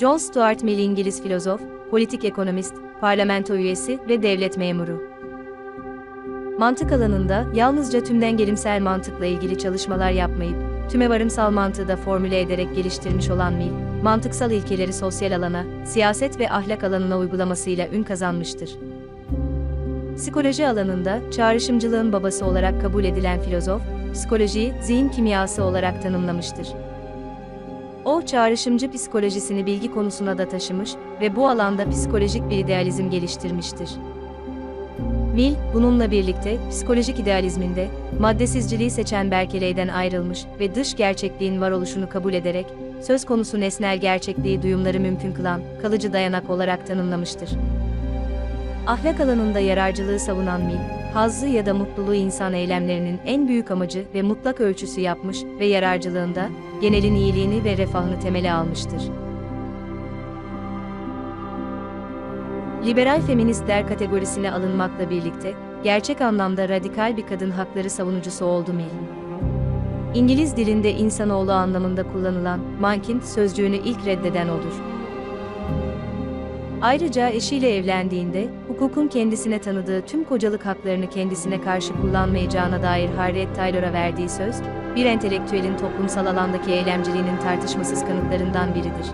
John Stuart Mill İngiliz filozof, politik ekonomist, parlamento üyesi ve devlet memuru. Mantık alanında yalnızca tümden gelimsel mantıkla ilgili çalışmalar yapmayıp, tümevarımsal mantığı da formüle ederek geliştirmiş olan Mill, mantıksal ilkeleri sosyal alana, siyaset ve ahlak alanına uygulamasıyla ün kazanmıştır. Psikoloji alanında çağrışımcılığın babası olarak kabul edilen filozof, psikolojiyi zihin kimyası olarak tanımlamıştır. O çağrışımcı psikolojisini bilgi konusuna da taşımış ve bu alanda psikolojik bir idealizm geliştirmiştir. Mill, bununla birlikte psikolojik idealizminde maddesizciliği seçen Berkeley'den ayrılmış ve dış gerçekliğin varoluşunu kabul ederek söz konusu nesnel gerçekliği duyumları mümkün kılan kalıcı dayanak olarak tanımlamıştır. Ahlak alanında yararcılığı savunan Mill, hazzı ya da mutluluğu insan eylemlerinin en büyük amacı ve mutlak ölçüsü yapmış ve yararcılığında genelin iyiliğini ve refahını temele almıştır. Liberal feministler kategorisine alınmakla birlikte, gerçek anlamda radikal bir kadın hakları savunucusu oldu Mill. İngiliz dilinde insanoğlu anlamında kullanılan mankind sözcüğünü ilk reddeden odur. Ayrıca eşiyle evlendiğinde, hukukun kendisine tanıdığı tüm kocalık haklarını kendisine karşı kullanmayacağına dair Harriet Taylor'a verdiği söz, bir entelektüelin toplumsal alandaki eylemciliğinin tartışmasız kanıtlarından biridir.